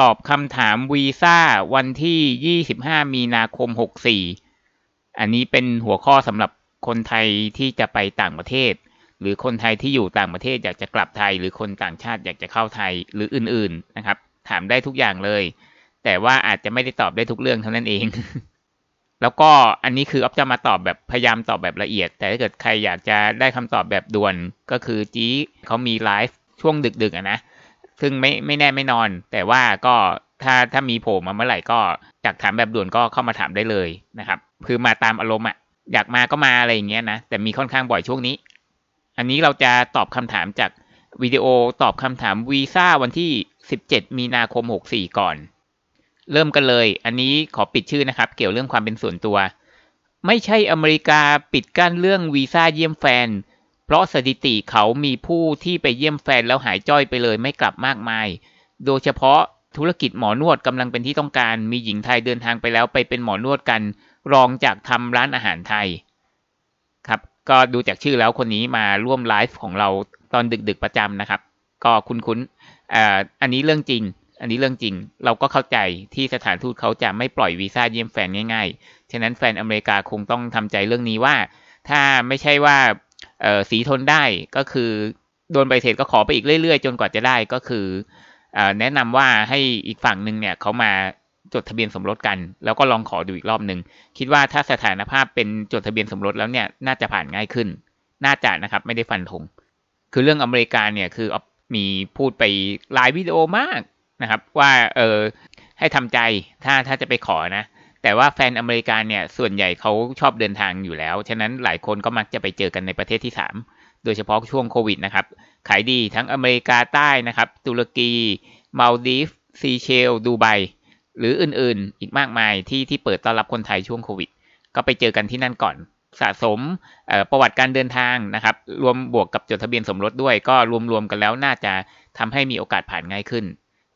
ตอบคำถามวีซ่าวันที่ 25 มีนาคม 64 อันนี้เป็นหัวข้อสำหรับคนไทยที่จะไปต่างประเทศ หรือคนไทยที่อยู่ต่างประเทศอยากจะกลับไทย หรือคนต่างชาติอยากจะเข้าไทยหรืออื่นๆนะครับ ถามได้ทุกอย่างเลย แต่ว่าอาจจะไม่ได้ตอบได้ทุกเรื่องเท่านั้นเอง แล้วก็อันนี้คือออฟจะมาตอบแบบพยายามตอบแบบละเอียด แต่ถ้าเกิดใครอยากจะได้คำตอบแบบด่วนก็คือจีเขามีไลฟ์ช่วงดึกๆนะ ซึ่งไม่ไม่แน่ไม่นอน แต่ว่าก็ถ้าถ้ามีโผล่มาเมื่อไหร่ก็จากถามแบบด่วนก็เข้ามาถามได้เลยนะครับ คือมาตามอารมณ์อะอยากมาก็มาอะไรอย่างเงี้ยนะ แต่มีค่อนข้างบ่อยช่วงนี้ อันนี้เราจะตอบคำถามจากวิดีโอตอบคำถามวีซ่าวันที่ 17 มีนาคม 64 ก่อน เริ่มกันเลย อันนี้ขอปิดชื่อนะครับ เกี่ยวเรื่องความเป็นส่วนตัว ไม่ใช่อเมริกาปิดกั้นเรื่องวีซ่าเยี่ยมแฟน เพราะสถิติเขามีผู้ที่ไปเยี่ยมแฟนแล้วหายจ้อยไปเลยไม่กลับมากมาย โดยเฉพาะธุรกิจหมอนวดกำลังเป็นที่ต้องการ มีหญิงไทยเดินทางไปแล้วไปเป็นหมอนวดกัน รองจากทำร้านอาหารไทย ครับ ก็ดูจากชื่อแล้วคนนี้มาร่วมไลฟ์ของเราตอนดึกๆประจำนะครับ ก็คุ้นๆอ่าอันนี้เรื่องจริง อันนี้เรื่องจริง เราก็เข้าใจที่สถานทูตเขาจะไม่ปล่อยวีซ่าเยี่ยมแฟนง่ายๆ ฉะนั้นแฟนอเมริกาคงต้องทำใจเรื่องนี้ว่า ถ้าไม่ใช่ว่า เออสีทนได้ก็คือโดนใบเสร็จก็ขอไปอีกเรื่อยๆ จนกว่าจะได้ก็คืออแนะนำว่าให้อีกฝั่งหนึ่งเนี่ยเขามาจดทะเบียนสมรสกัน แล้วก็ลองขอดูอีกรอบหนึ่งคิดว่าถ้าสถานภาพเป็นจดทะเบียนสมรสแล้วเนี่ยน่าจะผ่านง่ายขึ้น น่าจะนะครับไม่ได้ฟันธงคือเรื่องอเมริกาเนี่ยคือมีพูดไปหลายวิดีโอมากนะครับ ว่าเออให้ทำใจถ้าถ้าจะไปขอนะ แต่ว่าแฟนอเมริกันเนี่ยส่วนใหญ่เขาชอบเดินทางอยู่แล้ว ฉะนั้นหลายคนก็มักจะไปเจอกันในประเทศที่ 3 โดยเฉพาะช่วงโควิดนะครับ ขายดีทั้งอเมริกาใต้นะครับ ตุรกีมาลดีฟซีเชล ดูไบหรืออื่นๆ อีกมากมายที่ที่เปิดต้อนรับคนไทยช่วงโควิด ก็ไปเจอกันที่นั่นก่อนสะสมประวัติการเดินทางนะครับ รวมบวกกับจดทะเบียนสมรสด้วย ก็รวมๆกันแล้วน่าจะทำให้มีโอกาสผ่านง่ายขึ้น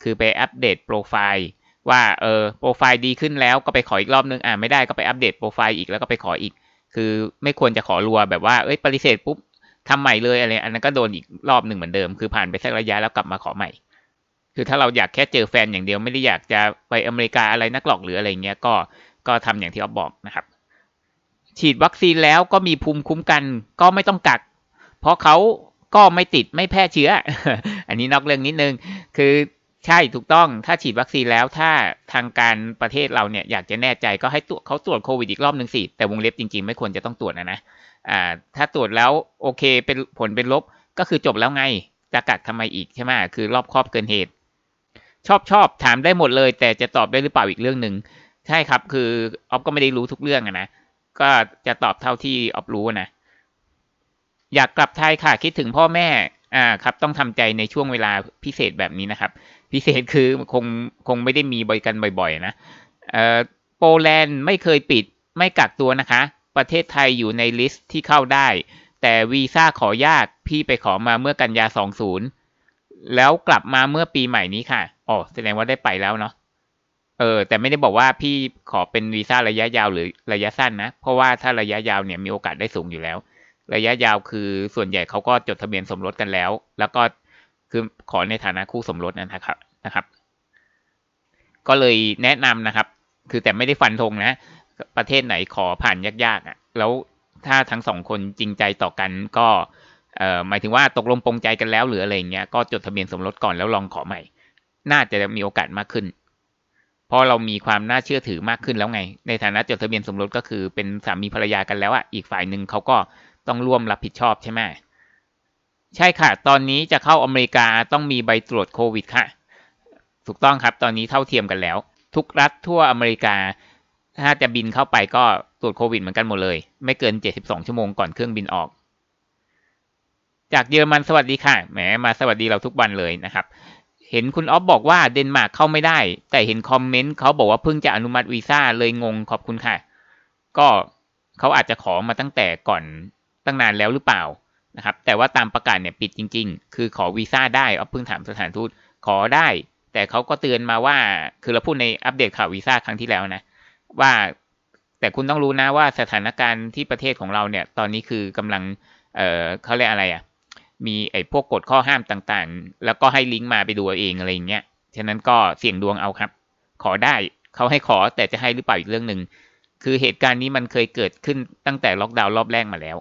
คือไปอัปเดตโปรไฟล์ ว่าเออโปรไฟล์ดีขึ้นแล้วก็ไปขออีกรอบนึงอ่าไม่ได้ก็ไปอัปเดตโปรไฟล์อีกแล้วก็ไปขออีก คือไม่ควรจะขอรัวแบบว่าเอ้ยปฏิเสธปุ๊บทำใหม่เลยอะไรอันนั้นก็โดนอีกรอบหนึ่งเหมือนเดิมคือผ่านไปสักระยะแล้วกลับมาขอใหม่ คือถ้าเราอยากแค่เจอแฟนอย่างเดียวไม่ได้อยากจะไปอเมริกาอะไรนักหลอกหรืออะไรเงี้ยก็ก็ทำอย่างที่อ๊อฟบอกนะครับ ฉีดวัคซีนแล้วก็มีภูมิคุ้มกันก็ไม่ต้องกัก เพราะเขาก็ไม่ติดไม่แพร่เชื้อ อันนี้นอกเรื่องนิดนึง คือ ใช่ถูกต้องถ้าฉีดวัคซีนแล้วถ้าทางการประเทศเราเนี่ยอยากจะแน่ใจก็ให้ตัวเขาตรวจโควิดอีกรอบหนึ่งสิ แต่วงเล็บจริงๆ ไม่ควรจะต้องตรวจนะนะอ่าถ้าตรวจแล้วโอเคเป็นผลเป็นลบก็คือจบแล้วไงจะกักทำไมอีกใช่ไหมคือรอบครอบเกินเหตุ ชอบชอบถามได้หมดเลย แต่จะตอบได้หรือเปล่าอีกเรื่องหนึ่งใช่ครับ คือออฟก็ไม่ได้รู้ทุกเรื่องนะก็จะตอบเท่าที่ออฟรู้นะอยากกลับไทยค่ะคิดถึงพ่อแม่อ่าครับ ต้องทำใจในช่วงเวลาพิเศษแบบนี้นะครับ พิเศษคือคงคงไม่ได้มีบริการบ่อยๆนะเอ่อโปแลนด์ไม่เคยปิดไม่กักตัวนะคะ ประเทศไทยอยู่ในลิสต์ที่เข้าได้ แต่วีซ่าขอยากพี่ไปขอมาเมื่อกันยา 20 แล้วกลับมาเมื่อปีใหม่นี้ค่ะอ๋อแสดงว่าได้ไปแล้วเนาะเออแต่ไม่ได้บอกว่าพี่ขอเป็นวีซ่าระยะยาวหรือระยะสั้นนะ เพราะว่าถ้าระยะยาวเนี่ยมีโอกาสได้สูงอยู่แล้ว ระยะยาวคือส่วนใหญ่เขาก็จดทะเบียนสมรสกันแล้ว แล้วก็คือขอในฐานะคู่สมรสนะครับ นะครับ ก็เลยแนะนำนะครับ คือแต่ไม่ได้ฟันธงนะ ประเทศไหนขอผ่านยากๆอะ แล้วถ้าทั้งสองคนจริงใจต่อกันก็เอ่อหมายถึงว่าตกลงปรงใจกันแล้วหรืออะไรเงี้ยก็จดทะเบียนสมรสก่อนแล้วลองขอใหม่ น่าจะมีโอกาสมากขึ้น เพราะเรามีความน่าเชื่อถือมากขึ้นแล้วไง ในฐานะจดทะเบียนสมรสก็คือเป็นสามีภรรยากันแล้วอะอีกฝ่ายหนึ่งเขาก็ต้องร่วมรับผิดชอบใช่ไหมใช่ค่ะ ตอนนี้จะเข้าอเมริกาต้องมีใบตรวจโควิดค่ะ ถูกต้องครับ ตอนนี้เท่าเทียมกันแล้ว ทุกรัฐทั่วอเมริกา ถ้าจะบินเข้าไปก็ตรวจโควิดเหมือนกันหมดเลย ไม่เกิน 72 ชั่วโมงก่อนเครื่องบินออก จากเยอรมันสวัสดีค่ะ แหมมาสวัสดีเราทุกวันเลยนะครับ เห็นคุณออฟบอกว่าเดนมาร์กเข้าไม่ได้ แต่เห็นคอมเมนต์เขาบอกว่าเพิ่งจะอนุมัติวีซ่าเลยงงขอบคุณค่ะ ก็เขาอาจจะขอมาตั้งแต่ก่อนตั้งนานแล้วหรือเปล่านะครับ แต่ว่าตามประกาศเนี่ยปิดจริง ๆ คือขอวีซ่าได้เอาเพิ่งถามสถานทูตขอได้ แต่เขาก็เตือนมาว่า คือเราพูดในอัปเดตข่าววีซ่าครั้งที่แล้วนะ ว่าแต่คุณต้องรู้นะว่าสถานการณ์ที่ประเทศของเราเนี่ย ตอนนี้คือกำลัง เอ่อเขาเรียกอะไรอะ่ะ มีไอ้พวกกฎข้อห้ามต่างๆ แล้วก็ให้ลิงก์มาไปดูเองอะไรอย่างเงี้ย ฉะนั้นก็เสี่ยงดวงเอาครับ ขอได้เขาให้ขอแต่จะให้หรือเปล่าอีกเรื่องหนึ่ง คือเหตุการณ์นี้มันเคยเกิดขึ้นตั้งแต่ล็อกดาวน์รอบแรกมาแล้ว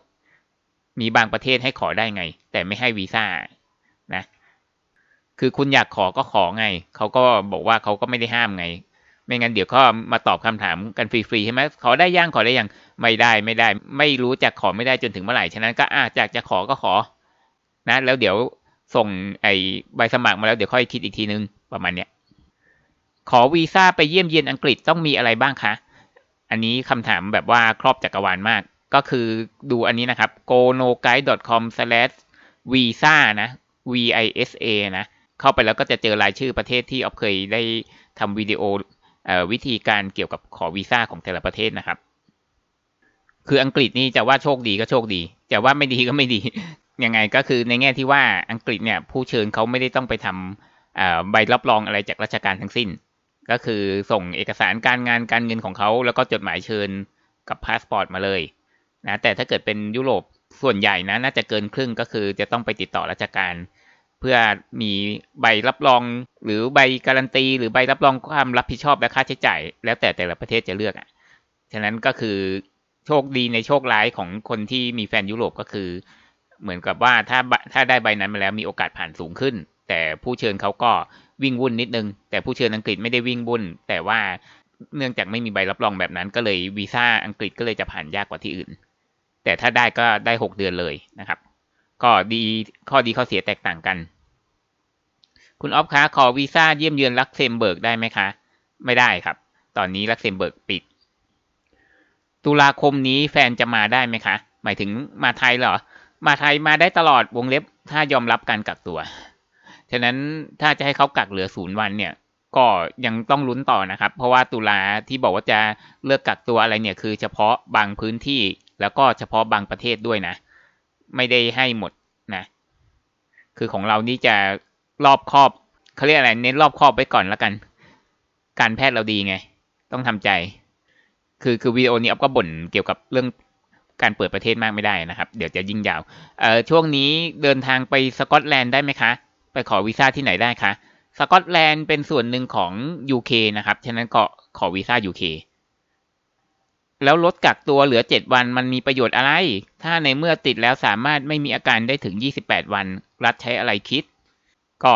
มีบางประเทศให้ขอได้ไง แต่ไม่ให้วีซ่า คือคุณอยากขอก็ขอไง เขาก็บอกว่าเขาก็ไม่ได้ห้ามไง ไม่งั้นเดี๋ยวก็มาตอบคำถามกันฟรีๆใช่ไหมขอได้ยังขอได้ยังไม่ได้ไม่ได้ ไม่รู้จะขอไม่ได้จนถึงเมื่อไหร่ฉะนั้นก็อาจากจะขอก็ขอ นะ แล้วเดี๋ยวส่งไอ้ใบสมัครมาแล้วเดี๋ยวค่อยคิดอีกทีนึงประมาณเนี้ยขอวีซ่าไปเยี่ยมเยียนอังกฤษต้องมีอะไรบ้างคะ อันนี้คำถามแบบว่าครอบจักรวาลมาก ก็คือดูอันนี้นะครับ go.no-guide.com/slash/visa นะ v i s a นะ เข้าไปแล้วก็จะเจอรายชื่อประเทศที่ออฟเคยได้ทำวิดีโอวิธีการเกี่ยวกับขอวีซ่าของแต่ละประเทศนะครับ คืออังกฤษนี่จะว่าโชคดีก็โชคดี จะว่าไม่ดีก็ไม่ดี ยังไงก็คือในแง่ที่ว่าอังกฤษเนี่ยผู้เชิญเขาไม่ได้ต้องไปทำใบรับรองอะไรจากราชการทั้งสิ้น ก็คือส่งเอกสารการงานการเงินของเขาแล้วก็จดหมายเชิญกับพาสปอร์ตมาเลยนะแต่ถ้าเกิดเป็นยุโรปส่วนใหญ่นะน่าจะเกินครึ่งก็คือจะต้องไปติดต่อราชการ พื่อมีใบรับรอง หรือใบการันตี หรือใบรับรองความรับผิดชอบและค่าใช้จ่าย แล้วแต่แต่ละประเทศจะเลือกอะฉะนั้นก็คือโชคดีในโชคร้ายของคนที่มีแฟนยุโรปก็คือ เหมือนกับว่าถ้าถ้าได้ใบนั้นมาแล้วมีโอกาสผ่านสูงขึ้น แต่ผู้เชิญเขาก็วิ่งวุ่นนิดนึง แต่ผู้เชิญอังกฤษไม่ได้วิ่งวุ่น แต่ว่าเนื่องจากไม่มีใบรับรองแบบนั้นก็เลยวีซ่าอังกฤษก็เลยจะผ่านยากกว่าที่อื่น แต่ถ้าได้ก็ได้หกเดือนเลยนะครับ ก็ดีข้อดีข้อเสียแตกต่างกัน คุณออฟคะขอวีซ่าเยี่ยมเยือนลักเซมเบิร์กได้ไหมคะ ไม่ได้ครับ ตอนนี้ลักเซมเบิร์กปิด ตุลาคมนี้แฟนจะมาได้ไหมคะ หมายถึงมาไทยเหรอ มาไทยมาได้ตลอดวงเล็บถ้ายอมรับการกักตัว ฉะนั้นถ้าจะให้เขากักเหลือศูนย์วันเนี่ย ก็ยังต้องลุ้นต่อนะครับ เพราะว่าตุลาที่บอกว่าจะเลิกกักตัวอะไรเนี่ยคือ เฉพาะบางพื้นที่แล้วก็เฉพาะบางประเทศด้วยนะ ไม่ได้ให้หมดนะ คือของเรานี่จะ รอบครอบเขาเรียกอะไร เน้นรอบครอบไปก่อนแล้วกัน การแพทย์เราดีไง ต้องทำใจ คือคือวิดีโอนี้อ๊อฟก็บ่นเกี่ยวกับเรื่องการเปิดประเทศมากไม่ได้นะครับ เดี๋ยวจะยิ่งยาวเอ่อช่วงนี้เดินทางไปสกอตแลนด์ได้ไหมคะ ไปขอวีซ่าที่ไหนได้คะสกอตแลนด์เป็นส่วนหนึ่งของ UK นะครับ ฉะนั้นก็ขอวีซ่า UK แล้วลดกักตัวเหลือ 7 วันมันมีประโยชน์อะไร ถ้าในเมื่อติดแล้วสามารถไม่มีอาการได้ถึง 28 วัน รัฐใช้อะไรคิด ก็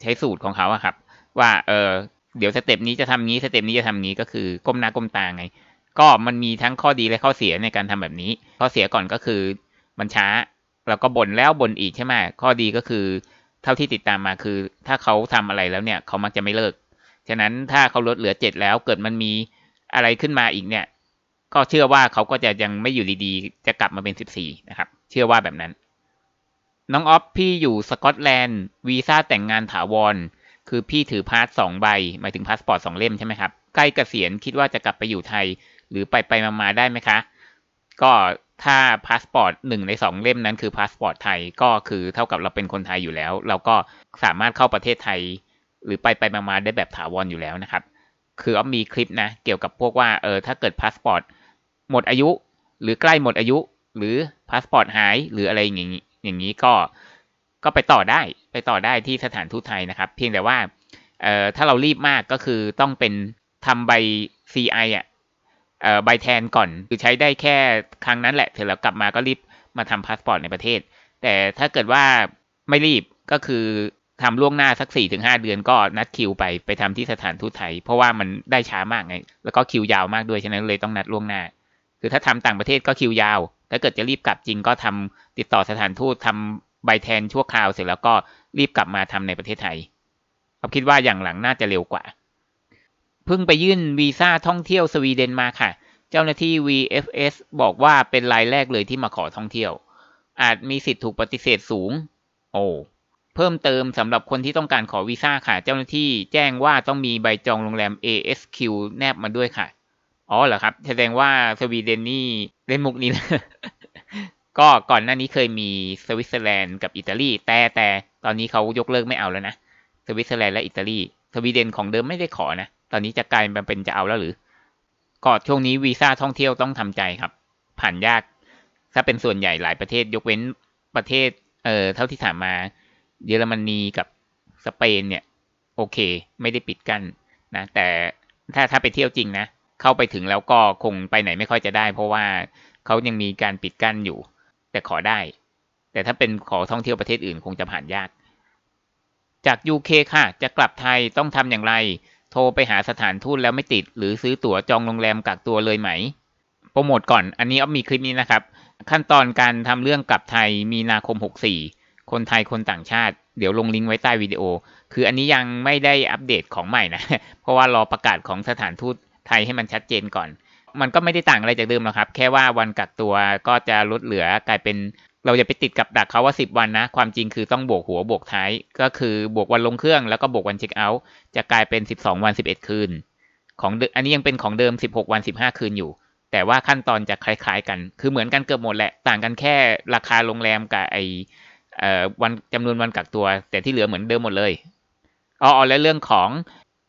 ใช้สูตรของเขาอะครับ ว่าเออเดี๋ยวสเต็ปนี้จะทำงี้สเต็ปนี้จะทำงี้ก็คือก้มหน้าก้มตาไง ก็มันมีทั้งข้อดีและข้อเสียในการทำแบบนี้ ข้อเสียก่อนก็คือมันช้าแล้วก็บ่นแล้วบ่นอีกใช่ไหมข้อดีก็คือ เท่าที่ติดตามมาคือ ถ้าเขาทำอะไรแล้วเนี่ยเขามักจะไม่เลิกฉะนั้นถ้าเขาลดเหลือเจ็ดแล้วเกิดมันมีอะไรขึ้นมาอีกเนี่ย ก็เชื่อว่าเขาก็จะยังไม่อยู่ดีๆ จะกลับมาเป็นสิบสี่นะครับ เชื่อว่าแบบนั้น น้องออฟพี่อยู่สกอตแลนด์วีซ่าแต่งงานถาวร คือพี่ถือพาสสองใบ หมายถึงพาสปอร์ตสองเล่มใช่ไหมครับ ใกล้เกษียณคิดว่าจะกลับไปอยู่ไทย หรือไปไปมาๆได้ไหมคะ ก็ถ้าพาสปอร์ตหนึ่งในสองเล่มนั้นคือพาสปอร์ตไทยก็คือเท่ากับเราเป็นคนไทยอยู่แล้ว เราก็สามารถเข้าประเทศไทย หรือไปไปมาๆได้แบบถาวรอยู่แล้วนะครับ คืออ้อมีคลิปนะ เกี่ยวกับพวกว่าเออถ้าเกิดพาสปอร์ตหมดอายุ หรือใกล้หมดอายุ หรือพาสปอร์ตหายหรืออะไรอย่างนี้ อย่างนี้ก็ก็ไปต่อได้ไปต่อได้ที่สถานทูตไทยนะครับ เพียงแต่ว่าเอ่อถ้าเรารีบมากก็คือต้องเป็นทำใบ CI อะเอ่อใบแทนก่อนคือใช้ได้แค่ครั้งนั้นแหละเสร็จแล้วกลับมาก็รีบมาทำพาสปอร์ตในประเทศ แต่ถ้าเกิดว่าไม่รีบก็คือทำล่วงหน้าสักสี่ถึงห้าเดือนก็นัดคิวไปไปทำที่สถานทูตไทย เพราะว่ามันได้ช้ามากไง แล้วก็คิวยาวมากด้วยฉะนั้นเลยต้องนัดล่วงหน้า คือถ้าทำต่างประเทศก็คิวยาว ถ้าเกิดจะรีบกลับจริงก็ทำติดต่อสถานทูตทำใบแทนชั่วคราวเสร็จแล้วก็รีบกลับมาทำในประเทศไทยผมคิดว่าอย่างหลังน่าจะเร็วกว่า เพิ่งไปยื่นวีซ่าท่องเที่ยวสวีเดนมาค่ะ เจ้าหน้าที่ VFS บอกว่าเป็นรายแรกเลยที่มาขอท่องเที่ยว อาจมีสิทธิ์ถูกปฏิเสธสูง โอ้เพิ่มเติมสำหรับคนที่ต้องการขอวีซ่าค่ะ เจ้าหน้าที่แจ้งว่าต้องมีใบจองโรงแรม ASQ แนบมาด้วยค่ะ อ๋อเหรอครับ แสดงว่าสวีเดนนี่เล่นมุกนี้ก็ก่อนหน้านี้เคยมีสวิตเซอร์แลนด์กับอิตาลี แต่แต่ตอนนี้เขายกเลิกไม่เอาแล้วนะ สวิตเซอร์แลนด์และอิตาลี สวีเดนของเดิมไม่ได้ขอนะ ตอนนี้จะกลายเป็นจะเอาแล้วหรือก็ช่วงนี้วีซ่าท่องเที่ยวต้องทำใจครับ ผ่านยาก ถ้าเป็นส่วนใหญ่หลายประเทศยกเว้นประเทศ เอ่อเท่าที่ถามมา เยอรมนีกับสเปนเนี่ย โอโอเค ไม่ได้ปิดกั้นนะ แต่ถ้าถ้าไปเที่ยวจริงนะ เข้าไปถึงแล้วก็คงไปไหนไม่ค่อยจะได้ เพราะว่าเขายังมีการปิดกั้นอยู่ แต่ขอได้ แต่ถ้าเป็นขอท่องเที่ยวประเทศอื่นคงจะผ่านยาก จาก UK ค่ะ จะกลับไทยต้องทำอย่างไร โทรไปหาสถานทูตแล้วไม่ติด หรือซื้อตั๋วจองโรงแรมกักตัวเลยไหม โปรโมทก่อน อันนี้อ๊อฟมีคลิปนี้นะครับ ขั้นตอนการทำเรื่องกลับไทยมีนาคม 64 คนไทยคนต่างชาติ เดี๋ยวลงลิงก์ไว้ใต้วิดีโอ คืออันนี้ยังไม่ได้อัปเดตของใหม่นะ เพราะว่ารอประกาศของสถานทูต ไทยให้มันชัดเจนก่อน มันก็ไม่ได้ต่างอะไรจากเดิมหรอกครับ แค่ว่าวันกักตัวก็จะลดเหลือกลายเป็นเราจะไปติดกับดักเขาว่า 10 วันนะ ความจริงคือต้องบวกหัวบวกท้าย ก็คือบวกวันลงเครื่องแล้วก็บวกวันเช็คเอาท์จะกลายเป็น 12 วัน 11 คืน ของอันนี้ยังเป็นของเดิม 16 วัน 15 คืนอยู่ แต่ว่าขั้นตอนจะคล้าย ๆ กัน คือเหมือนกันเกือบหมดแหละ ต่างกันแค่ราคาโรงแรมกับไอวันจำนวนวันกักตัว แต่ที่เหลือเหมือนเดิมหมดเลยอ๋อและเรื่องของ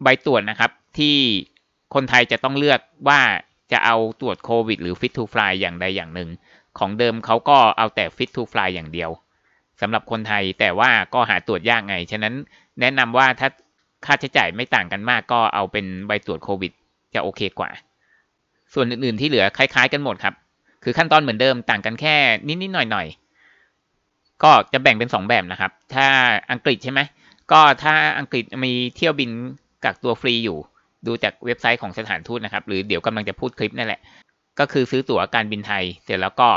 ใบตรวจนะครับที่ คนไทยจะต้องเลือกว่าจะเอาตรวจโควิดหรือ Fit to Fly อย่างใดอย่างหนึ่ง ของเดิมเขาก็เอาแต่ Fit to Fly อย่างเดียวสำหรับคนไทยแต่ว่าก็หาตรวจยากไง ฉะนั้นแนะนำว่าถ้าค่าใช้จ่ายไม่ต่างกันมากก็เอาเป็นใบตรวจโควิด จะโอเคกว่า ส่วนอื่นๆที่เหลือคล้ายๆกันหมดครับ คือขั้นตอนเหมือนเดิมต่างกันแค่นิดๆหน่อยๆ ก็จะแบ่งเป็น 2 แบบนะครับ ถ้าอังกฤษใช่ไหมก็ถ้าอังกฤษมีเที่ยวบินกักตัวฟรีอยู่ ดูจากเว็บไซต์ของสถานทูตนะครับ หรือเดี๋ยวกำลังจะพูดคลิปนั่นแหละ ก็คือซื้อตั๋วการบินไทย เสร็จแล้วก็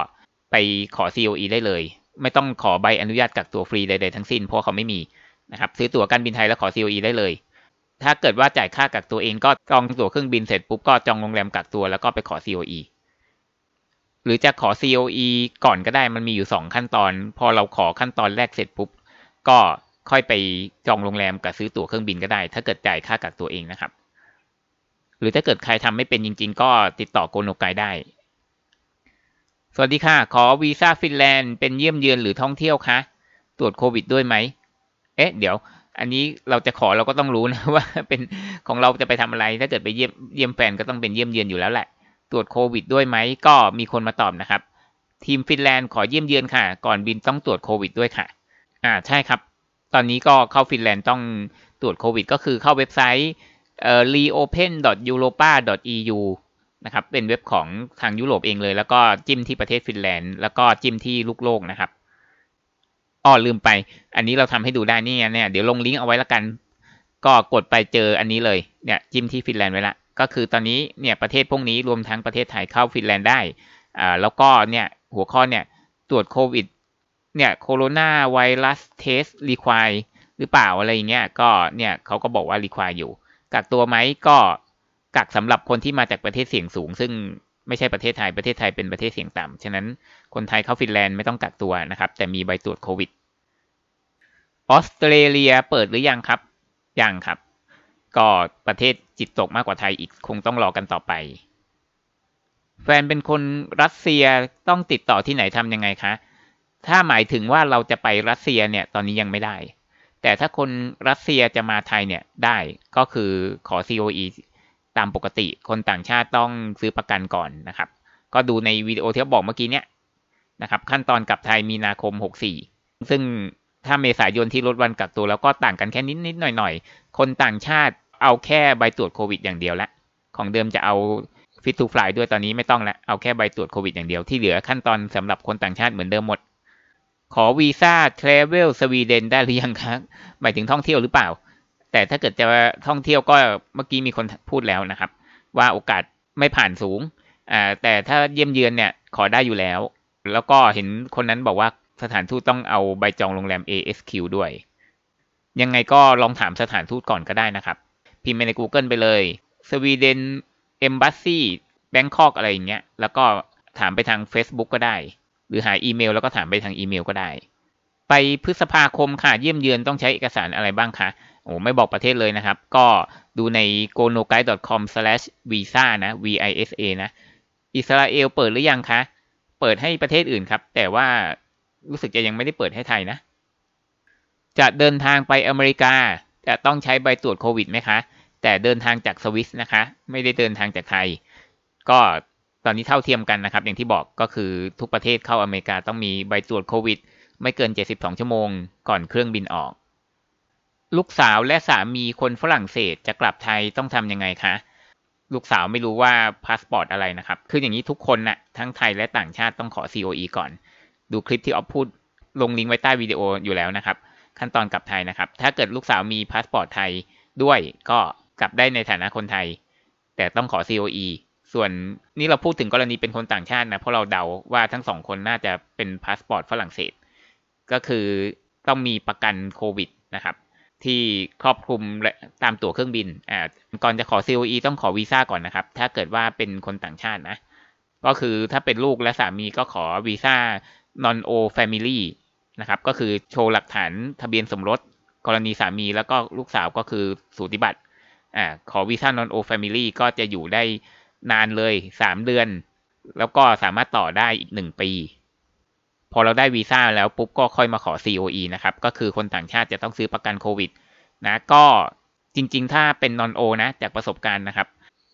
ไปขอ COE ได้เลย ไม่ต้องขอใบอนุญาตกักตัวฟรีใดๆทั้งสิ้นเพราะเขาไม่มีนะครับซื้อตั๋วการบินไทยแล้วขอ COE ได้เลย ถ้าเกิดว่าจ่ายค่ากักตัวเองก็จองตั๋วเครื่องบินเสร็จปุ๊บก็จองโรงแรมกักตัวแล้วก็ไปขอ COE หรือจะขอ COE ก่อนก็ได้มันมีอยู่ 2 ขั้นตอน พอเราขอขั้นตอนแรกเสร็จปุ๊บก็ค่อยไปจองโรงแรมกับซื้อตั๋วเครื่องบินก็ได้ ถ้าเกิดจ่ายค่ากักตัวเองนะครับ หรือถ้าเกิดใครทำไม่เป็นจริง ๆ ก็ติดต่อโกโนไกได้ สวัสดีค่ะ ขอวีซ่าฟินแลนด์เป็นเยี่ยมเยือนหรือท่องเที่ยวคะ ตรวจโควิดด้วยไหม เอ๊ะ เดี๋ยว อันนี้เราจะขอเราก็ต้องรู้นะว่าเป็นของเราจะไปทำอะไร ถ้าเกิดไปเยี่ยมเยี่ยมแฟนก็ต้องเป็นเยี่ยมเยือนอยู่แล้วแหละ ตรวจโควิดด้วยไหม ก็มีคนมาตอบนะครับ ทีมฟินแลนด์ขอเยี่ยมเยือนค่ะ ก่อนบินต้องตรวจโควิดด้วยค่ะ อ่า ใช่ครับ ตอนนี้ก็เข้าฟินแลนด์ต้องตรวจโควิด ก็คือเข้าเว็บไซต์ เอ่อ reopen.europa.eu นะครับเป็นเว็บของทางยุโรปเองเลย แล้วก็จิ้มที่ประเทศฟินแลนด์ แล้วก็จิ้มที่ลูกโลกนะครับอ้อลืมไป อันนี้เราทำให้ดูได้นี่เนี่ยเดี๋ยวลงลิงก์เอาไว้ละกัน ก็กดไปเจออันนี้เลยเนี่ยจิ้มที่ฟินแลนด์ไว้ละ ก็คือตอนนี้เนี่ยประเทศพวกนี้รวมทั้งประเทศไทยเข้าฟินแลนด์ได้อ่าแล้วก็เนี่ยหัวข้อเนี่ยตรวจโควิดเนี่ยโคโรนาไวรัสเทสรีควายหรือเปล่าอะไรเงี้ยก็เนี่ยเขาก็บอกว่ารีควายอยู่ กักตัวไหมก็กักสำหรับคนที่มาจากประเทศเสี่ยงสูง ซึ่งไม่ใช่ประเทศไทยประเทศไทยเป็นประเทศเสี่ยงต่ำฉะนั้นคนไทยเข้าฟินแลนด์ไม่ต้องกักตัวนะครับ แต่มีใบตรวจโควิดออสเตรเลียเปิดหรือยังครับ ยังครับ ก็ประเทศจิตตกมากกว่าไทยอีกคงต้องรอกันต่อไป แฟนเป็นคนรัสเซียต้องติดต่อที่ไหนทำยังไงคะ ถ้าหมายถึงว่าเราจะไปรัสเซียเนี่ย ตอนนี้ยังไม่ได้ แต่ถ้าคนรัสเซียจะมาไทยเนี่ยได้ก็คือขอ COE ตามปกติ คนต่างชาติต้องซื้อประกันก่อนนะครับ ก็ดูในวิดีโอที่เขาบอกเมื่อกี้เนี่ยนะครับ ขั้นตอนกลับไทยมีนาคม 64 ซึ่งถ้าเมษายนที่ลดวันกักตัวแล้วก็ต่างกันแค่นิดนิดหน่อยหน่อยคนต่างชาติเอาแค่ใบตรวจโควิดอย่างเดียวละ ของเดิมจะเอาฟิตทูฟลายด้วยตอนนี้ไม่ต้องละ เอาแค่ใบตรวจโควิดอย่างเดียวที่เหลือขั้นตอนสำหรับคนต่างชาติเหมือนเดิมหมด ขอวีซ่าทราเวลสวีเดนได้หรือยังครับหมายถึงท่องเที่ยวหรือเปล่า แต่ถ้าเกิดจะท่องเที่ยวก็เมื่อกี้มีคนพูดแล้วนะครับ ว่าโอกาสไม่ผ่านสูงอ่าแต่ถ้าเยี่ยมเยือนเนี่ยขอได้อยู่แล้ว แล้วก็เห็นคนนั้นบอกว่าสถานทูตต้องเอาใบจองโรงแรม ASQ ด้วย ยังไงก็ลองถามสถานทูตก่อนก็ได้นะครับ พิมพ์ไปใน Google ไปเลยสวีเดนเอมบัสซี่แบงคอกอะไรอย่างเงี้ยแล้วก็ถามไปทาง Facebook ก็ได้ หรือหาอีเมลแล้วก็ถามไปทางอีเมลก็ได้ ไปพฤษภาคมค่ะเยี่ยมเยือนต้องใช้เอกสารอะไรบ้างคะโอ้ไม่บอกประเทศเลยนะครับ ก็ดูใน gonoguide.com/visa นะ visa นะ อิสราเอลเปิดหรือยังคะ เปิดให้ประเทศอื่นครับ แต่ว่ารู้สึกจะยังไม่ได้เปิดให้ไทยนะ จะเดินทางไปอเมริกา จะต้องใช้ใบตรวจโควิดไหมคะ แต่เดินทางจากสวิสนะคะ ไม่ได้เดินทางจากไทย ก็ ตอนนี้เท่าเทียมกันนะครับ อย่างที่บอกก็คือทุกประเทศเข้าอเมริกาต้องมีใบตรวจโควิด ไม่เกิน 72 ชั่วโมง ก่อนเครื่องบินออก ลูกสาวและสามีคนฝรั่งเศสจะกลับไทยต้องทำยังไงคะลูกสาวไม่รู้ว่าพาสปอร์ตอะไรนะครับ คืออย่างนี้ทุกคนนะ่ะทั้งไทยและต่างชาติต้องขอ COE ก่อน ดูคลิปที่ออฟพูดลงลิงก์ไว้ใต้วิดีโออยู่แล้วนะครับ ขั้นตอนกลับไทยนะครับ ถ้าเกิดลูกสาวมีพาสปอร์ตไทยด้วยก็กลับได้ในฐานะคนไทย แต่ต้องขอ COE ส่วนนี่เราพูดถึงกรณีเป็นคนต่างชาตินะเพราะเราเดาว่าทั้งสองคนน่าจะเป็นพาสปอร์ตฝรั่งเศส ก็คือต้องมีประกันโควิดนะครับที่ครอบคลุมและตามตั๋วเครื่องบินอ่าก่อนจะขอ COE ต้องขอวีซ่าก่อนนะครับ ถ้าเกิดว่าเป็นคนต่างชาตินะ ก็คือถ้าเป็นลูกและสามีก็ขอวีซ่า non o family นะครับ ก็คือโชว์หลักฐานทะเบียนสมรส กรณีสามีแล้วก็ลูกสาวก็คือสูติบัตรอ่าขอวีซ่า non o family ก็จะอยู่ได้ นานเลยสามเดือน แล้วก็สามารถต่อได้อีกหนึ่งปี พอเราได้วีซ่าแล้วปุ๊บก็ค่อยมาขอ COE นะครับ ก็คือคนต่างชาติจะต้องซื้อประกันโควิดนะก็จริง ๆ ถ้าเป็น non o นะ จากประสบการณ์นะครับ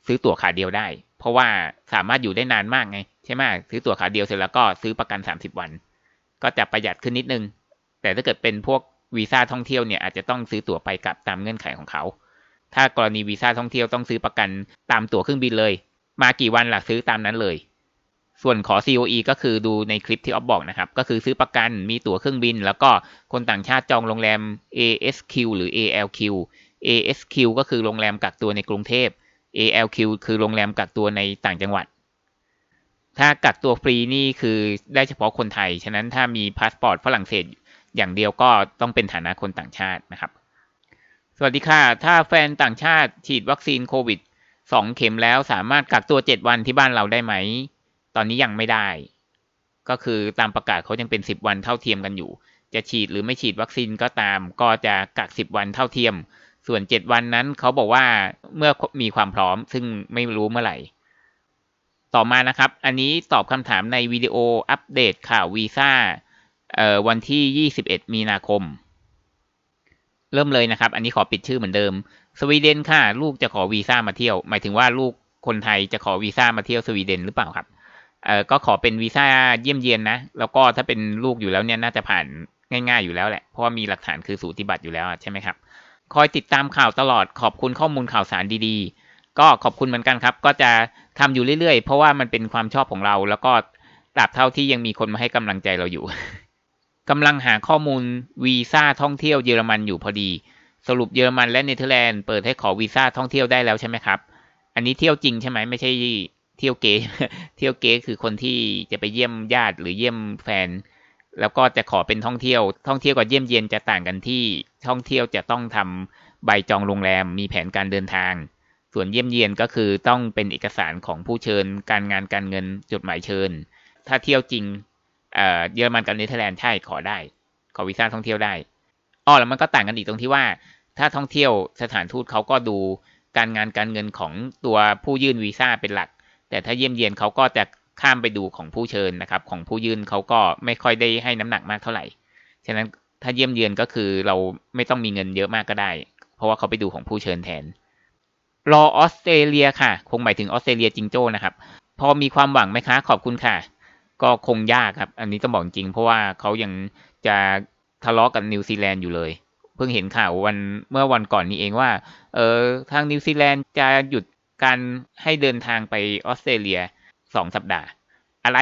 ซื้อตั๋วขาเดียวได้ เพราะว่าสามารถอยู่ได้นานมากไง ใช่ไหมซื้อตั๋วขาเดียวเสร็จแล้วก็ซื้อประกัน 30 วัน ก็จะประหยัดขึ้นนิดนึง แต่ถ้าเกิดเป็นพวกวีซ่าท่องเที่ยวเนี่ยอาจจะต้องซื้อตั๋วไปกลับตามเงื่อนไขของเขา ถ้ากรณีวีซ่าท่องเที่ยวต้องซื้อประกันตามตั๋วเครื่องบินเลย มากี่วันหลักซื้อตามนั้นเลย ส่วนขอ COE ก็คือดูในคลิปที่ออฟบอกนะครับ ก็คือซื้อประกันมีตั๋วเครื่องบิน แล้วก็คนต่างชาติจองโรงแรม ASQ หรือ ALQ ASQ ก็คือโรงแรมกักตัวในกรุงเทพ ALQ คือโรงแรมกักตัวในต่างจังหวัด ถ้ากักตัวฟรีนี่คือได้เฉพาะคนไทย ฉะนั้นถ้ามีพาสปอร์ตฝรั่งเศสอย่างเดียวก็ต้องเป็นฐานะคนต่างชาตินะครับ สวัสดีค่ะ ถ้าแฟนต่างชาติฉีดวัคซีนโควิด สองเข็มแล้วสามารถกักตัวเจ็ดวันที่บ้านเราได้ไหม ตอนนี้ยังไม่ได้ ก็คือตามประกาศเขายังเป็นสิบวันเท่าเทียมกันอยู่ จะฉีดหรือไม่ฉีดวัคซีนก็ตาม ก็จะกักสิบวันเท่าเทียม ส่วนเจ็ดวันนั้นเขาบอกว่าเมื่อมีความพร้อมซึ่งไม่รู้เมื่อไหร่ ต่อมานะครับ อันนี้ตอบคำถามในวิดีโออัปเดตข่าววีซ่าวันที่ 21 มีนาคม เริ่มเลยนะครับ อันนี้ขอปิดชื่อเหมือนเดิม สวีเดนค่ะ ลูกจะขอวีซ่ามาเที่ยว หมายถึงว่าลูกคนไทยจะขอวีซ่ามาเที่ยวสวีเดนหรือเปล่าครับเอ่อก็ขอเป็นวีซ่าเยี่ยมเยียนนะ แล้วก็ถ้าเป็นลูกอยู่แล้วเนี่ยน่าจะผ่านง่ายๆอยู่แล้วแหละ เพราะว่ามีหลักฐานคือสูติบัตรอยู่แล้วใช่ไหมครับ คอยติดตามข่าวตลอดขอบคุณข้อมูลข่าวสารดีๆ ก็ขอบคุณเหมือนกันครับ ก็จะทำอยู่เรื่อยๆ เพราะว่ามันเป็นความชอบของเรา แล้วก็ตราบเท่าที่ยังมีคนมาให้กำลังใจเราอยู่ กำลังหาข้อมูลวีซ่าท่องเที่ยวเยอรมันอยู่พอดี สรุปเยอรมันและเนเธอร์แลนด์เปิดให้ขอวีซ่าท่องเที่ยวได้แล้วใช่ไหมครับ อันนี้เที่ยวจริงใช่ไหมไม่ใช่เที่ยวเก๋เที่ยวเก๋คือคนที่จะไปเยี่ยมญาติหรือเยี่ยมแฟน แล้วก็จะขอเป็นท่องเที่ยว ท่องเที่ยวกับเยี่ยมเยียนจะต่างกันที่ท่องเที่ยวจะต้องทำใบจองโรงแรมมีแผนการเดินทาง ส่วนเยี่ยมเยียนก็คือต้องเป็นเอกสารของผู้เชิญ การงานการเงินจดหมายเชิญ ถ้าเที่ยวจริง เอ่อเยอรมันกับเนเธอร์แลนด์ใช่ขอได้ ขอวีซ่าท่องเที่ยวได้อ๋อแล้วมันก็ต่างกันอีกตรงที่ว่า ถ้าท่องเที่ยวสถานทูตเขาก็ดูการงานการเงินของตัวผู้ยื่นวีซ่าเป็นหลัก แต่ถ้าเยี่ยมเยียนเขาก็จะข้ามไปดูของผู้เชิญนะครับ ของผู้ยื่นเขาก็ไม่ค่อยได้ให้น้ำหนักมากเท่าไหร่ ฉะนั้นถ้าเยี่ยมเยือนก็คือเราไม่ต้องมีเงินเยอะมากก็ได้ เพราะว่าเขาไปดูของผู้เชิญแทน รอออสเตรเลียค่ะ คงหมายถึงออสเตรเลียจิงโจ้นะครับ พอมีความหวังไหมคะ ขอบคุณค่ะ ก็คงยากครับ อันนี้ต้องบอกจริงเพราะว่าเขายังจะทะเลาะกับนิวซีแลนด์อยู่เลย เพิ่งเห็นข่าววันเมื่อวันก่อนนี้เองว่า เออทางนิวซีแลนด์จะหยุดการให้เดินทางไปออสเตรเลียสองสัปดาห์ อะไร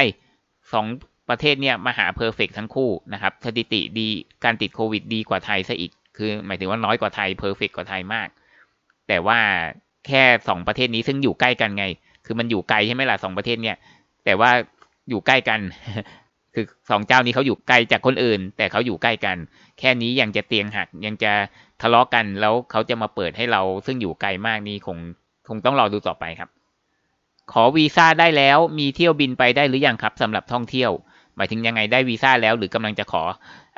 สองประเทศเนี่ยมาหาเพอร์เฟกทั้งคู่นะครับสถิติดีการติดโควิดดีกว่าไทยซะอีก คือหมายถึงว่าน้อยกว่าไทยเพอร์เฟกกว่าไทยมาก แต่ว่าแค่สองประเทศนี้ซึ่งอยู่ใกล้กันไง คือมันอยู่ไกลใช่ไหมล่ะสองประเทศเนี่ยแต่ว่า อยู่ใกล้กัน คือสองเจ้านี้เขาอยู่ไกลจากคนอื่น แต่เขาอยู่ใกล้กัน แค่นี้ยังจะเตียงหักยังจะทะเลาะกันแล้วเขาจะมาเปิดให้เราซึ่งอยู่ไกลมากนี่คงคงต้องรอดูต่อไปครับ ขอวีซ่าได้แล้วมีเที่ยวบินไปได้หรือยังครับสำหรับท่องเที่ยว หมายถึงยังไงได้วีซ่าแล้วหรือกำลังจะขอ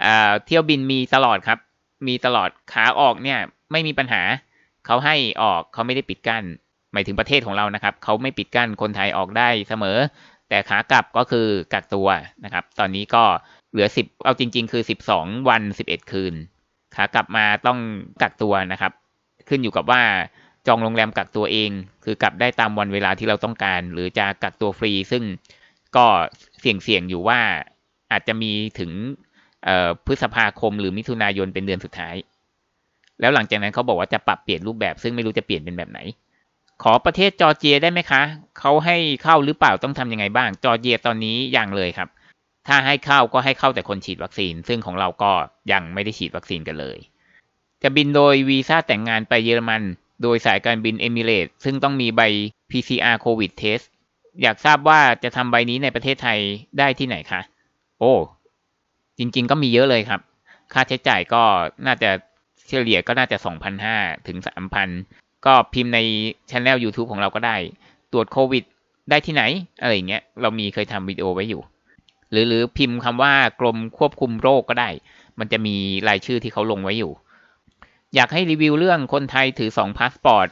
อเที่ยวบินมีตลอดครับ มีตลอดขาออกเนี่ยไม่มีปัญหาเขาให้ออกเขาไม่ได้ปิดกั้นหมายถึงประเทศของเรานะครับ เขาไม่ปิดกั้นคนไทยออกได้เสมอ แต่ขากลับก็คือกักตัวนะครับ ตอนนี้ก็เหลือสิบเอาจริง ๆ คือสิบสองวันสิบเอ็ดคืน ขากลับมาต้องกักตัวนะครับ ขึ้นอยู่กับว่าจองโรงแรมกักตัวเอง คือกลับได้ตามวันเวลาที่เราต้องการ หรือจะกักตัวฟรี ซึ่งก็เสี่ยงเสี่ยงอยู่ว่าอาจจะมีถึงพฤษภาคมหรือมิถุนายนเป็นเดือนสุดท้าย แล้วหลังจากนั้นเขาบอกว่าจะปรับเปลี่ยนรูปแบบ ซึ่งไม่รู้จะเปลี่ยนเป็นแบบไหน ขอประเทศจอร์เจียได้ไหมคะ เขาให้เข้าหรือเปล่าต้องทำยังไงบ้าง จอร์เจียตอนนี้ยังเลยครับ ถ้าให้เข้าก็ให้เข้าแต่คนฉีดวัคซีน ซึ่งของเราก็ยังไม่ได้ฉีดวัคซีนกันเลย จะบินโดยวีซ่าแต่งงานไปเยอรมัน โดยสายการบินเอมิเรตซึ่งต้องมีใบ PCR COVID test อยากทราบว่าจะทำใบนี้ในประเทศไทยได้ที่ไหนคะ โอ้ จริง ๆ ก็มีเยอะเลยครับ ค่าใช้จ่ายก็น่าจะเฉลี่ยก็น่าจะ 2,500 ถึง 3,000 ก็พิมพ์ในช anel YouTube ของเราก็ได้ ตรวจโควิด ได้ที่ไหน อะไรอย่างเงี้ย เรามีเคยทำวิดีโอไว้อยู่ หรือหรือพิมพ์คำว่ากรมควบคุมโรคก็ได้ มันจะมีรายชื่อที่เขาลงไว้อยู่ อยากให้รีวิวเรื่องคนไทยถือ2พาสปอร์ต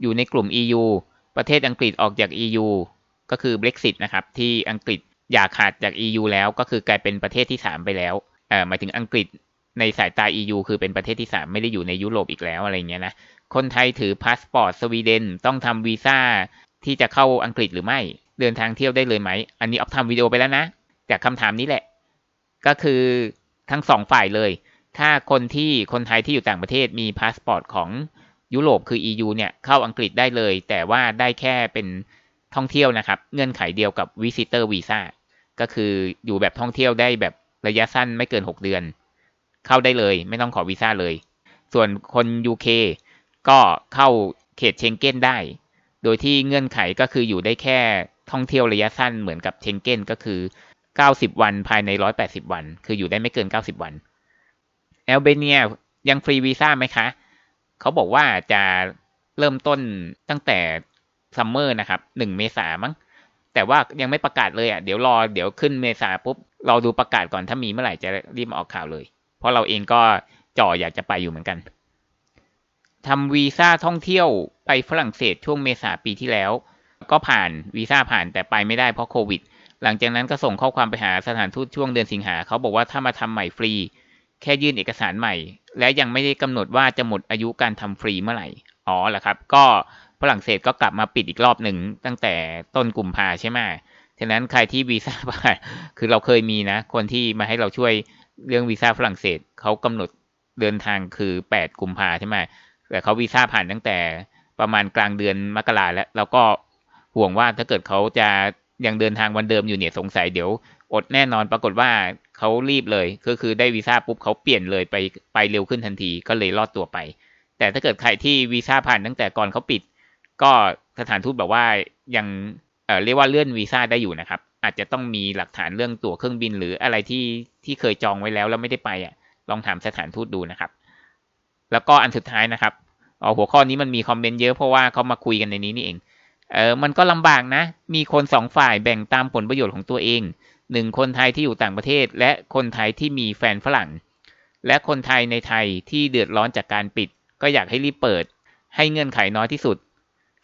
อยู่ในกลุ่ม EU ประเทศอังกฤษออกจาก EU ก็คือ Brexit นะครับ ที่อังกฤษอยากขาดจาก EU แล้วก็คือกลายเป็นประเทศที่ 3 ไปแล้วเอ่อหมายถึงอังกฤษในสายตา EU คือเป็นประเทศที่ 3 ไม่ได้อยู่ในยุโรปอีกแล้วอะไรเงี้ยนะ คนไทยถือพาสปอร์ตสวีเดนต้องทำวีซ่าที่จะเข้าอังกฤษหรือไม่ เดินทางเที่ยวได้เลยไหม อันนี้ออกทำวิดีโอไปแล้วนะ จากคำถามนี้แหละ ก็คือทั้งสองฝ่ายเลย ถ้าคนที่คนไทยที่อยู่ต่างประเทศมีพาสปอร์ตของยุโรปคือ EU เนี่ยเข้าอังกฤษได้เลย แต่ว่าได้แค่เป็นท่องเที่ยวนะครับ เงื่อนไขเดียวกับ Visitor Visa ก็คืออยู่แบบท่องเที่ยวได้แบบระยะสั้นไม่เกิน 6 เดือน เข้าได้เลย ไม่ต้องขอวีซ่าเลย ส่วนคน UK ก็เข้าเขตเชงเก้นได้ โดยที่เงื่อนไขก็คืออยู่ได้แค่ท่องเที่ยวระยะสั้นเหมือนกับเชงเก้นก็คือ 90 วันภายใน 180 วัน คืออยู่ได้ไม่เกิน 90 วันแอลเบเนียยังฟรีวีซ่าไหมคะ เขาบอกว่าจะเริ่มต้นตั้งแต่ซัมเมอร์นะครับหนึ่งเมษามั้ง แต่ว่ายังไม่ประกาศเลยอะ เดี๋ยวรอ เดี๋ยวขึ้นเมษาปุ๊บ เราดูประกาศก่อน ถ้ามีเมื่อไหร่จะรีบออกข่าวเลย เพราะเราเองก็จ่ออยากจะไปอยู่เหมือนกัน ทำวีซ่าท่องเที่ยวไปฝรั่งเศสช่วงเมษาปีที่แล้ว ก็ผ่านวีซ่าผ่านแต่ไปไม่ได้เพราะโควิด หลังจากนั้นก็ส่งข้อความไปหาสถานทูตช่วงเดือนสิงหาเขาบอกว่าถ้ามาทำใหม่ฟรี แค่ยื่นเอกสารใหม่ และยังไม่ได้กำหนดว่าจะหมดอายุการทำฟรีเมื่อไหร่อ๋อเหรอครับ ก็ฝรั่งเศสก็กลับมาปิดอีกรอบหนึ่งตั้งแต่ต้นกุมภาใช่ไหมฉะนั้นใครที่วีซ่าผ่านคือเราเคยมีนะ คนที่มาให้เราช่วยเรื่องวีซ่าฝรั่งเศสเขากำหนดเดินทางคือแปดกุมภาใช่ไหม แต่เขาวีซ่าผ่านตั้งแต่ประมาณกลางเดือนมกราแล้วแล้วก็ห่วงว่าถ้าเกิดเขาจะยังเดินทางวันเดิมอยู่เนี่ยสงสัยเดี๋ยว อดแน่นอนปรากฏว่าเขารีบเลยก็คือได้วีซ่าปุ๊บเขาเปลี่ยนเลยไปไปเร็วขึ้นทันทีก็เลยรอดตัวไป แต่ถ้าเกิดใครที่วีซ่าผ่านตั้งแต่ก่อนเขาปิด ก็สถานทูตบอกว่ายังเอ่อเรียกว่าเลื่อนวีซ่าได้อยู่นะครับ อาจจะต้องมีหลักฐานเรื่องตั๋วเครื่องบินหรืออะไรที่ที่เคยจองไว้แล้วแล้วไม่ได้ไปอะลองถามสถานทูตดูนะครับ แล้วก็อันสุดท้ายนะครับอ๋อหัวข้อนี้มันมีคอมเมนต์เยอะเพราะว่าเขามาคุยกันในนี้นี่เองเออมันก็ลำบากนะ มีคนสองฝ่ายแบ่งตามผลประโยชน์ของตัวเองหนึ่งคนไทยที่อยู่ต่างประเทศ และคนไทยที่มีแฟนฝรั่ง และคนไทยในไทยที่เดือดร้อนจากการปิด ก็อยากให้รีบเปิด ให้เงื่อนไขน้อยที่สุด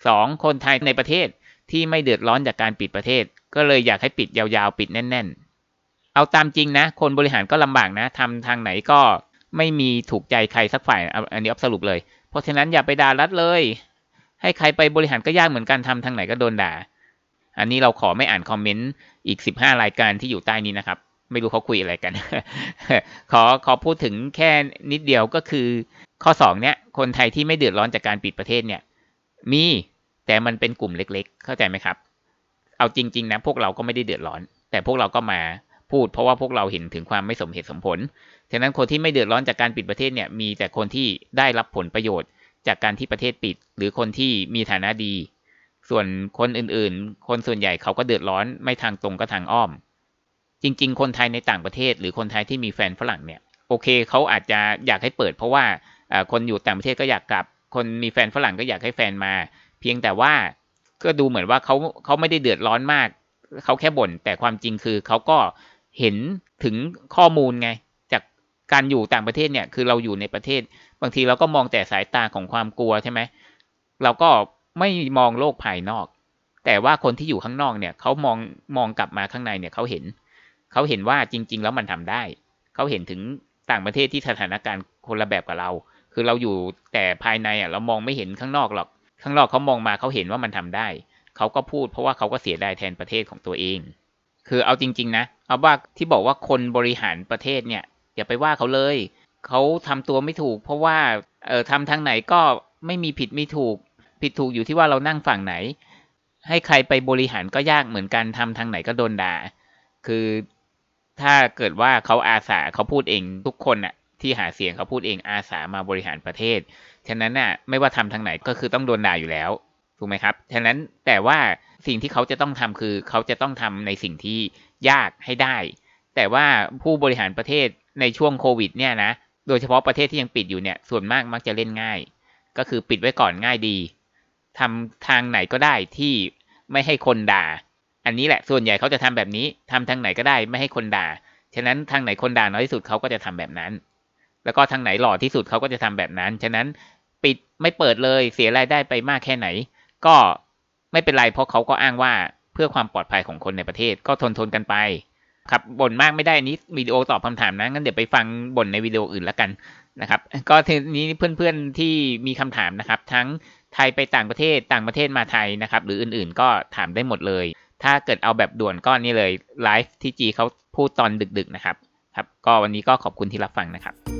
สองคนไทยในประเทศที่ไม่เดือดร้อนจากการปิดประเทศ ก็เลยอยากให้ปิดยาวๆ ปิดแน่น ๆ เอาตามจริงนะ คนบริหารก็ลำบากนะทำทางไหนก็ ไม่มีถูกใจใครสักฝ่าย อันนี้อสรุปเลย เพราะฉะนั้นอย่าไปด่ารัดเลย ให้ใครไปบริหารก็ยากเหมือนกันทำทางไหนก็โดนด่า อันนี้เราขอไม่อ่านคอมเมนต์อีกสิบห้ารายการที่อยู่ใต้นี้นะครับ ไม่รู้เขาคุยอะไรกัน ขอขอพูดถึงแค่นิดเดียวก็คือ ข้อสองเนี้ยคนไทยที่ไม่เดือดร้อนจากการปิดประเทศเนี่ย มีแต่มันเป็นกลุ่มเล็ก ๆ เข้าใจไหมครับ เอาจริง ๆ นะ พวกเราก็ไม่ได้เดือดร้อน แต่พวกเราก็มา พูด เพราะว่าพวกเราเห็นถึงความไม่สมเหตุสมผล ฉะนั้นคนที่ไม่เดือดร้อนจากการปิดประเทศเนี่ยมีแต่คนที่ได้รับผลประโยชน์จากการที่ประเทศปิด หรือคนที่มีฐานะดี ส่วนคนอื่นๆ คนส่วนใหญ่เขาก็เดือดร้อนไม่ทางตรงก็ทางอ้อม จริง ๆ คนไทยในต่างประเทศ หรือคนไทยที่มีแฟนฝรั่งเนี่ยโอเคเขาอาจจะอยากให้เปิด เพราะว่าคนอยู่ต่างประเทศก็อยากกลับ คนมีแฟนฝรั่งก็อยากให้แฟนมา เพียงแต่ว่าก็ดูเหมือนว่าเขาเขาไม่ได้เดือดร้อนมากเขาแค่บ่นแต่ความจริงคือเขาก็ เห็นถึงข้อมูลไง จากการอยู่ต่างประเทศเนี่ยคือเราอยู่ในประเทศ บางทีเราก็มองแต่สายตาของความกลัวใช่ไหมเราก็ไม่มองโลกภายนอก แต่ว่าคนที่อยู่ข้างนอกเนี่ยเขามองมองกลับมาข้างในเนี่ยเขาเห็นเขาเห็นว่าจริง ๆ แล้วมันทำได้เขาเห็นถึงต่างประเทศที่สถานการณ์คนละแบบกับเรา คือเราอยู่แต่ภายในอะเรามองไม่เห็นข้างนอกหรอก ข้างนอกเขามองมาเขาเห็นว่ามันทำได้ เขาก็พูดเพราะว่าเขาก็เสียดายแทนประเทศของตัวเอง คือเอาจริง ๆ นะเอาว่าที่บอกว่าคนบริหารประเทศเนี่ย อย่าไปว่าเขาเลยเขาทำตัวไม่ถูก เพราะว่าเออทำทางไหนก็ไม่มีผิดไม่ถูก ผิดถูกอยู่ที่ว่าเรานั่งฝั่งไหน ให้ใครไปบริหารก็ยากเหมือนกันทำทางไหนก็โดนด่าคือถ้าเกิดว่าเขาอาสาเขาพูดเองทุกคนน่ะที่หาเสียงเขาพูดเองอาสามาบริหารประเทศ ฉะนั้นน่ะไม่ว่าทำทางไหนก็คือต้องโดนด่าอยู่แล้ว ถูกไหมครับ ฉะนั้นแต่ว่า สิ่งที่เขาจะต้องทำคือเขาจะต้องทำในสิ่งที่ยากให้ได้ แต่ว่าผู้บริหารประเทศในช่วงโควิด เนี่ยนะโดยเฉพาะประเทศที่ยังปิดอยู่เนี่ย ส่วนมากมักจะเล่นง่าย ก็คือปิดไว้ก่อนง่ายดีทำทางไหนก็ได้ที่ไม่ให้คนด่า อันนี้แหละส่วนใหญ่เขาจะทำแบบนี้ทำทางไหนก็ได้ไม่ให้คนด่าฉะนั้นทางไหนคนด่าน้อยที่สุดเขาก็จะทำแบบนั้น แล้วก็ทางไหนหล่อที่สุดเขาก็จะทำแบบนั้น ฉะนั้นปิดไม่เปิดเลยเสียรายได้ไปมากแค่ไหน ก็ ไม่เป็นไรเพราะเขาก็อ้างว่าเพื่อความปลอดภัยของคนในประเทศก็ทนทนกันไป ครับบ่นมากไม่ได้อันนี้วิดีโอตอบคำถามนะงั้นเดี๋ยวไปฟังบ่นในวิดีโออื่นแล้วกันนะครับ ก็ทีนี้เพื่อนๆที่มีคำถามนะครับ ทั้งไทยไปต่างประเทศต่างประเทศมาไทยนะครับ หรืออื่นๆก็ถามได้หมดเลย ถ้าเกิดเอาแบบด่วนก็นี่เลยไลฟ์ที่จีเขาพูดตอนดึกๆนะครับ ครับ ก็วันนี้ก็ขอบคุณที่รับฟังนะครับ